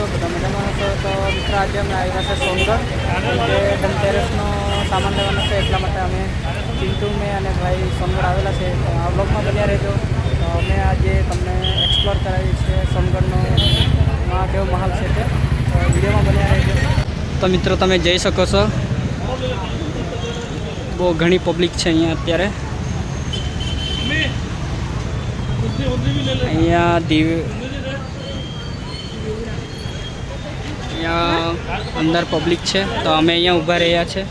છો બધા મજામાં છો તો મિત્ર આજે અમે આવ્યા છે સોનગઢ. જે ધનતેરસનો સામાન લેવાનો છે એટલા માટે અમે ચિંટુ મેં અને ભાઈ સોનગઢ આવેલા છે. તો આ બ્લોગમાં બન્યા રહેજો. તો અમે આજે તમને એક્સપ્લોર કરાવી છે સોનગઢનો માં કેવો મહાલ છે તે. તો વિડીયોમાં બન્યા રહેજો. તો મિત્રો તમે જઈ શકો છો. બહુ ઘણી પબ્લિક છે અહીંયા અત્યારે. અહીંયા દીવ અહીંયા અંદર પબ્લિક છે. તો અમે અહીંયા ઊભા રહ્યા છે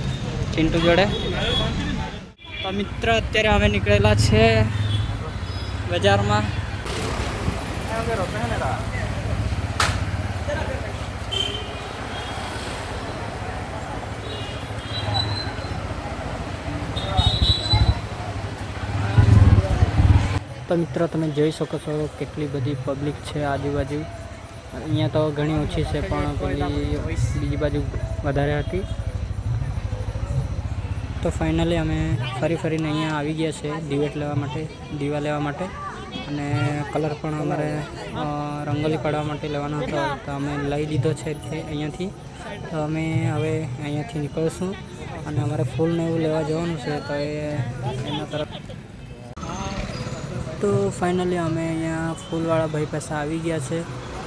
ચિંટુ જોડે. તો મિત્ર, અત્યારે અમે નીકળેલા છે બજારમાં. તો મિત્રો, તમે જોઈ શકો છો કેટલી બધી પબ્લિક છે આજુબાજુ. અહીંયા તો ઘણી ઓછી છે, પણ પેલી બીજી બાજુ વધારે હતી. તો ફાઇનલી અમે ફરી ફરીને અહીંયા આવી ગયા છે, દિવેટ લેવા માટે, દીવા લેવા માટે. અને કલર પણ અમારે રંગોલી પાડવા માટે લેવાનો હતો, તો અમે લઈ લીધો છે તે અહીંયાથી. તો અમે હવે અહીંયાથી નીકળશું અને અમારે ફૂલને એવું લેવા જવાનું છે, તો એના તરફ. તો ફાઇનલી અમે અહીંયા ફૂલવાળા ભાઈ પાસે આવી ગયા છે.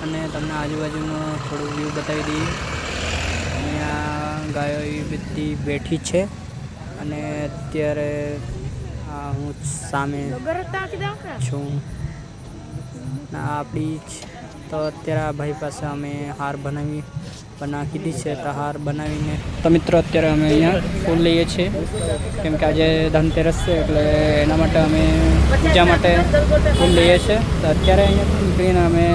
અને તમને આજુબાજુનો થોડું વ્યૂ બતાવી દઈએ. અહીંયા ગાયો એવી બધી બેઠી છે અને અત્યારે આ હું સામે છું. આપણી તો અત્યારે આ ભાઈ પાસે અમે હાર બનાવી બના કીધી છે તો હાર બનાવીને તો મિત્રો અત્યારે અમે અહીંયા ફૂલ લઈએ છીએ. કેમ કે આજે ધનતેરસ છે એટલે એના માટે અમે પૂજા માટે ફૂલ લઈએ છીએ. તો અત્યારે અહીંયા નીકળીને અમે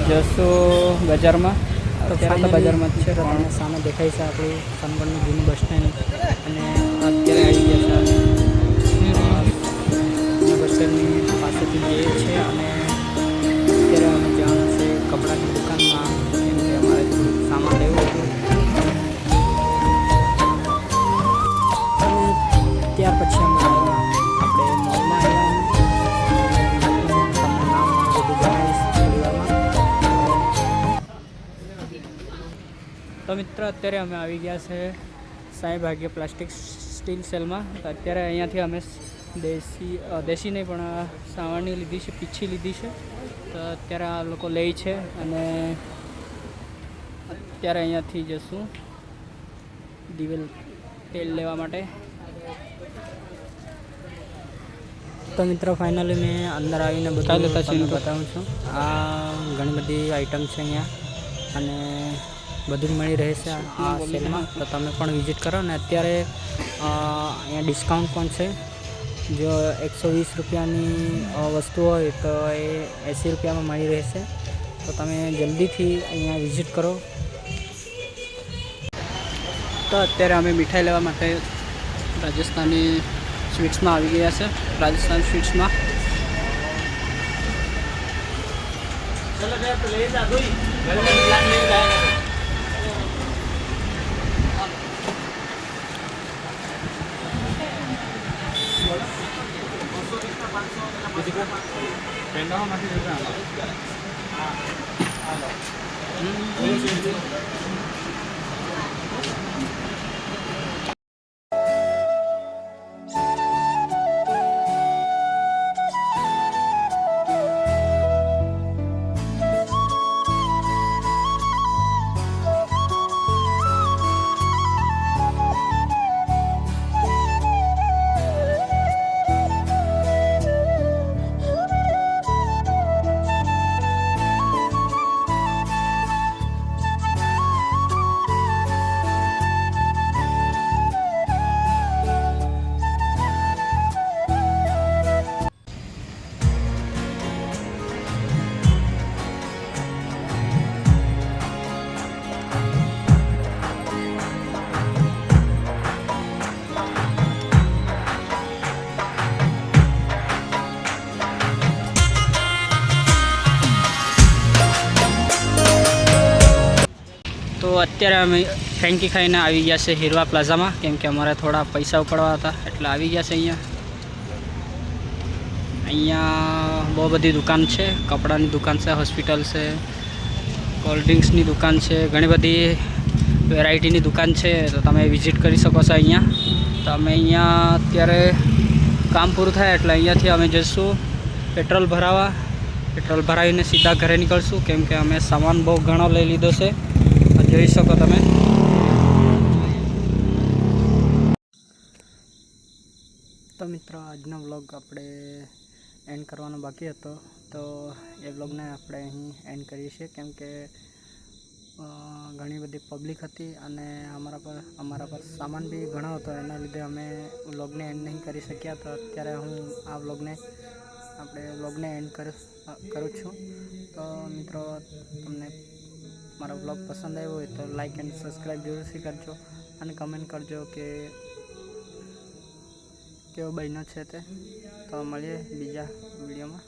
જશું બજારમાં અત્યારે તો બજારમાં જ છે પણ સામે દેખાય છે આપણું સોનગઢનું જૂનું બસ સ્ટેન્ડ અને અત્યારે આવી ગયા છે બસ સ્ટેન્ડની પાસેથી જે છે અને મિત્ર અત્યારે અમે આવી ગયા છે સાંઈ ભાગ્ય પ્લાસ્ટિક સ્ટીલ સેલમાં. તો અત્યારે અહીંયાથી અમે દેશી દેશી નહીં પણ સાવરણી લીધી છે પીછી લીધી છે. તો અત્યારે આ લોકો લે છે અને અત્યારે અહીંયાથી જશું દિવેલ તેલ લેવા માટે. તો મિત્રો ફાઇનલી મેં અંદર આવીને બધું લેતા બતાવું છું. આ ઘણી બધી આઈટમ છે અહીંયા. અને બધું જ મળી રહેશે આ સેલમાં. તો તમે પણ વિઝિટ કરો. ને અત્યારે અહીંયા ડિસ્કાઉન્ટ પણ છે. જો એકસો વીસ રૂપિયાની વસ્તુ હોય તો એ એંસી રૂપિયામાં મળી રહેશે. તો તમે જલ્દીથી અહીંયા વિઝિટ કરો. તો અત્યારે અમે મીઠાઈ લેવા માટે રાજસ્થાની સ્વીટ્સમાં આવી ગયા છે. રાજસ્થાન સ્વીટ્સમાં. તો અત્યારે અમે ફેંકી ખાઈને આવી ગયા છે હીરવા પ્લાઝામાં, કેમ કે અમારે થોડા પૈસા ઉપાડવા હતા, એટલે આવી ગયા છે અહીંયા. અહીંયા બહુ બધી દુકાન છે, કપડાની દુકાન છે, હોસ્પિટલ છે, કોલ્ડ ડ્રિંક્સની દુકાન છે, ઘણી બધી વેરાયટીની દુકાન છે, તો તમે વિઝિટ કરી શકો છો અહીંયા. તો અમે અહીંયા અત્યારે કામ પૂરું થાય એટલે અહીંયાથી અમે જઈશું પેટ્રોલ ભરાવા. પેટ્રોલ ભરાવીને સીધા ઘરે નીકળશું, કેમ કે અમે સામાન બહુ ઘણો લઈ લીધો છે. જોઈ શકો તમે. તો મિત્રો, આજનો વ્લોગ આપણે એન્ડ કરવાનો બાકી હતો. તો એ વ્લોગને આપણે અહીં એન્ડ કરીએ છીએ. કેમ કે ઘણી બધી પબ્લિક હતી અને અમારા પર અમારા પર સામાન બી ઘણો હતો. એના લીધે અમે વ્લોગને એન્ડ નહીં કરી શક્યા. તો અત્યારે હું આ વ્લોગને આપણે વ્લોગને એન્ડ કર છું. તો મિત્રો, તમને મારો વ્લોગ પસંદ આવ્યો હોય તો લાઈક એન્ડ સબસ્ક્રાઈબ જરૂરથી કરજો અને કમેન્ટ કરજો કે કેવો બન્યો છે તે. તો મળીએ બીજા વિડીયોમાં